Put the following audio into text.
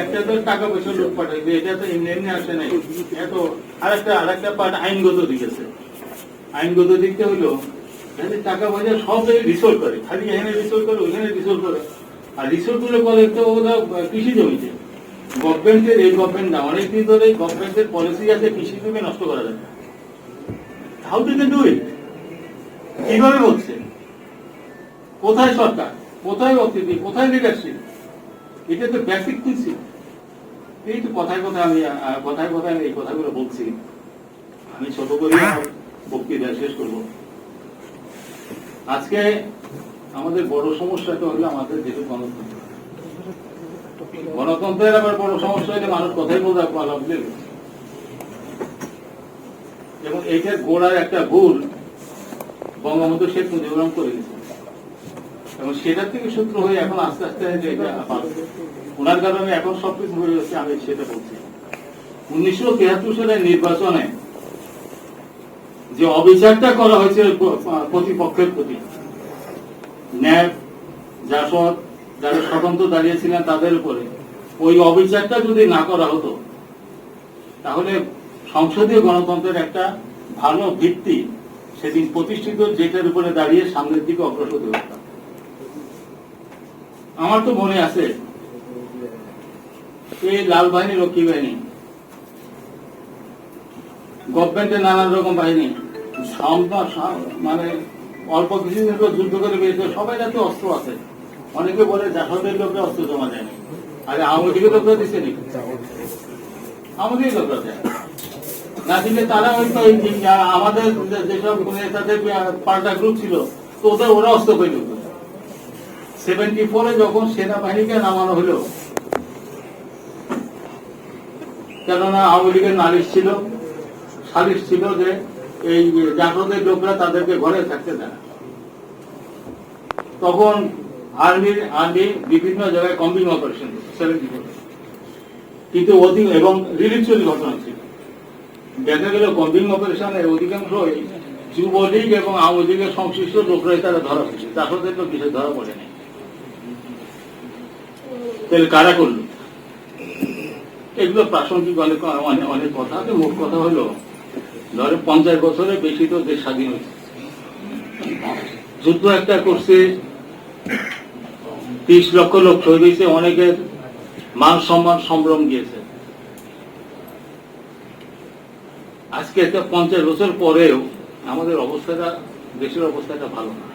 একটা তো টাকা পয়সা লোক পার্ট আইনগত দিক দিকটা এখানে টাকা পয়সা সব জায়গায় করে। খালি এখানে রিসোর্ট করে, ওইখানে রিসোর্ট করে। আর রিসোর্টগুলো করে তো কৃষি জমিতে। গভর্নমেন্টের এই গভর্নমেন্ট না, অনেকদিন ধরে গভর্নমেন্টের পলিসি আছে কৃষি জমি নষ্ট করা যায় হাউ ডু ডু ইট কীভাবে হচ্ছে? কোথায় সরকার? কোথায় অতিথি? কোথায় লিডারশিপ এটা তো বেসিক প্রিন্সিপ এই তো কথায় কথায় আমি কথায় কথায় আমি এই কথাগুলো বলছি। আমি ছোট করে বক্তৃতা শেষ করব। আজকে আমাদের বড় সমস্যাটা হলো আমাদের যেহেতু গণতন্ত্র। গণতন্ত্রের আবার বড় সমস্যা হলে মানুষ কথাই বলতে পারলাম এবং এইটার গোড়ার একটা ভুল বঙ্গবন্ধু শেখ মুজিবুর করে দিয়েছে। এবং সেটার থেকে সূত্র হয়ে এখন আস্তে আস্তে ওনার কারণে এখন সবকিছু হয়ে যাচ্ছে, আমি সেটা বলছি। উনিশশো তিয়াত্তর সালের নির্বাচনে যে অবিচারটা করা হয়েছে প্রতিপক্ষের প্রতি, ন্যায়, জাসদ, যারা স্বতন্ত্র দাঁড়িয়েছিলেন তাদের উপরে, ওই অবিচারটা যদি না করা হতো, তাহলে সংসদীয় গণতন্ত্রের একটা ভালো ভিত্তি সেদিন প্রতিষ্ঠিত যেটার উপরে দাঁড়িয়ে সামনের দিকে অগ্রসর হতে পারতাম আমার তো মনে আছে, এই লাল বাহিনী রক্ষী বাহিনী, গভর্নমেন্টের নানান রকম বাহিনী মানে অল্প কিছুদিন হলো যুদ্ধ করে বেরিয়েছে, সবাই যাতে অস্ত্র আছে। অনেকে বলে জাসদের লোকরা অস্ত্র জমা দেয়নি, আরে আওয়ামী লীগের লোকরা দিচ্ছে নাকি? আমাদের লোকরা দেয়। না দিলে তারা হয়তো আমাদের যেসব নেতাদের পাল্টা গ্রুপ ছিল, তো ওদের ওরা অস্ত্র দিত সেভেন্টি ফোরে যখন সেনাবাহিনীকে নামানো হলো, কেননা আওয়ামী লীগের নালিশ ছিল, সালিশ ছিল যে এই জাসদের লোকরা তাদেরকে ঘরে থাকতে দেয় তখন আর্মির, আর্মি বিভিন্ন জায়গায় কম্বিং অপারেশন সেভেন্টি ফোরে কিন্তু অধিক এবং রিলিফ চুরি ঘটনা ছিল। দেখা গেল কম্বিং অপারেশনের অধিকাংশই যুবলীগ এবং আওয়ামী লীগের সংশ্লিষ্ট লোকরাই তারা ধরা হয়েছে জাসদের লোক কিছু ধরা পড়েনি। তাহলে কারা করল? এগুলো প্রাসঙ্গিক অনেক অনেক কথা আছে। মুখ কথা হলো, ধরে পঞ্চাশ বছরে বেশি তো দেশ স্বাধীন হয়েছে। যুদ্ধ একটা করছে, ত্রিশ লক্ষ লোক শহীদ হয়েছে, অনেকের মান সম্মান সম্ভ্রম গিয়েছে। আজকে একটা পঞ্চাশ বছর পরেও আমাদের অবস্থাটা, দেশের অবস্থাটা ভালো না।